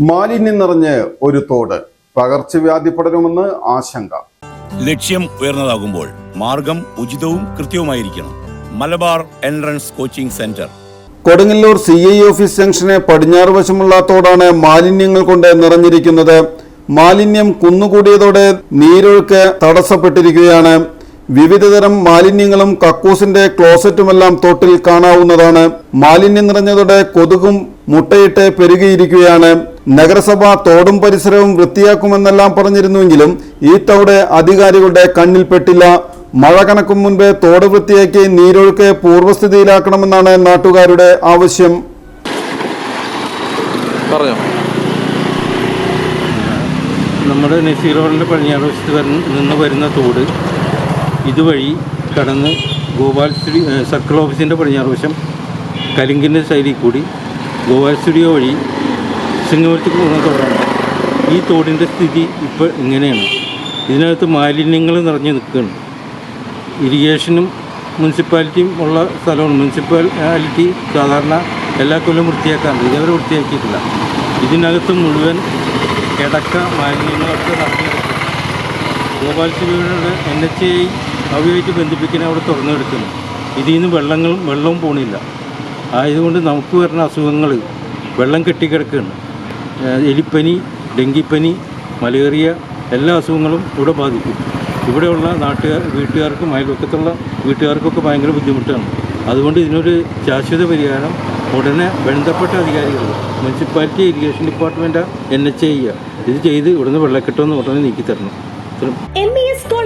മാലിന്യം നിറഞ്ഞ് ഒരു തോട് പകർച്ചവ്യാധി പടരുമെന്ന് ആശങ്ക. ലക്ഷ്യം ഉയർന്നതാകുമ്പോൾ മാർഗം ഉചിതവും കൃത്യവുമായിരിക്കണം. Malabar entrance coaching centre. Kodungallur C I office junction പടിഞ്ഞാറ് വശമുള്ള തോടാണ് മാലിന്യങ്ങൾ കൊണ്ട് നിറഞ്ഞിരിക്കുന്നത്. മാലിന്യം കുന്നുകൂടിയതോടെ നീരൊഴുക്ക് തടസ്സപ്പെട്ടിരിക്കുകയാണ്. വിവിധതരം മാലിന്യങ്ങളും കക്കൂസിന്റെ ക്ലോസറ്റുമെല്ലാം തോട്ടിൽ കാണാവുന്നതാണ്. മാലിന്യം നിറഞ്ഞതോടെ കൊതുകും മുട്ടയിട്ട് പെരുകിയിരിക്കുകയാണ്. നഗരസഭ തോടും പരിസരവും വൃത്തിയാക്കുമെന്നെല്ലാം പറഞ്ഞിരുന്നുവെങ്കിലും ഈ തോട് അധികാരികളുടെ കണ്ണിൽപ്പെട്ടില്ല മഴ കണക്കും മുൻപേ തോട് വൃത്തിയാക്കി നീരൊഴുക്ക് പൂർവസ്ഥിതിയിലാക്കണമെന്നാണ് നാട്ടുകാരുടെ ആവശ്യം. പറഞ്ഞോ? നമ്മുടെ നസീർ റോഡിന്റെ പടിഞ്ഞാറ് വശത്ത് വരുന്ന നിന്ന് വരുന്ന തോട് ഇതുവഴി കടന്ന് ഗോപാൽ സ്റ്റുഡിയോ സർക്കിൾ ഓഫീസിന്റെ പടിഞ്ഞാറ് വശം കരിങ്കിന്റെ സൈഡിൽ കൂടി ഗോപാൽ സ്റ്റുഡിയോ വഴി സിംഗപുരത്തേക്ക് പോകുന്ന തോടാണ്. ഈ തോടിന്റെ സ്ഥിതി ഇപ്പോൾ ഇങ്ങനെയാണ്. ഇതിനകത്ത് മാലിന്യങ്ങൾ നിറഞ്ഞു നിൽക്കുകയാണ്. ഇറിഗേഷനും മുനിസിപ്പാലിറ്റിയും ഉള്ള സ്ഥലമാണ്. മുനിസിപ്പാലിറ്റി സാധാരണ എല്ലാ കൊല്ലം വൃത്തിയാക്കാറുണ്ട്. ഇതേവരെ വൃത്തിയാക്കിയിട്ടില്ല. ഇതിനകത്ത് മുഴുവൻ കിടക്ക മാലിന്യങ്ങളൊക്കെ നിറഞ്ഞു കിടക്കുക ഗോപാൽ ശിവയുടെ എൻ എച്ച് ഐ അവയുമായിട്ട് ബന്ധിപ്പിക്കാൻ അവിടെ തുറന്നു കിടക്കുന്നു ഇതിൽ നിന്ന് വെള്ളങ്ങളും വെള്ളവും പോണില്ല. ആയതുകൊണ്ട് നമുക്ക് വരുന്ന അസുഖങ്ങൾ വെള്ളം കെട്ടിക്കിടക്കുകയാണ് എലിപ്പനി ഡെങ്കിപ്പനി മലേറിയ എല്ലാ അസുഖങ്ങളും ഇവിടെ ബാധിക്കും. ഇവിടെയുള്ള നാട്ടുകാർ വീട്ടുകാർക്കും അയൽവക്കത്തുള്ള വീട്ടുകാർക്കൊക്കെ ഭയങ്കര ബുദ്ധിമുട്ടാണ്. അതുകൊണ്ട് ഇതിനൊരു ശാശ്വത പരിഹാരം ഉടനെ ബന്ധപ്പെട്ട അധികാരികൾ municipality irrigation department N H I ഇത് ചെയ്ത് ഇവിടുന്ന് വെള്ളക്കെട്ടൊന്ന് ഉടനെ നീക്കി തരണം ഇത്രയും M E S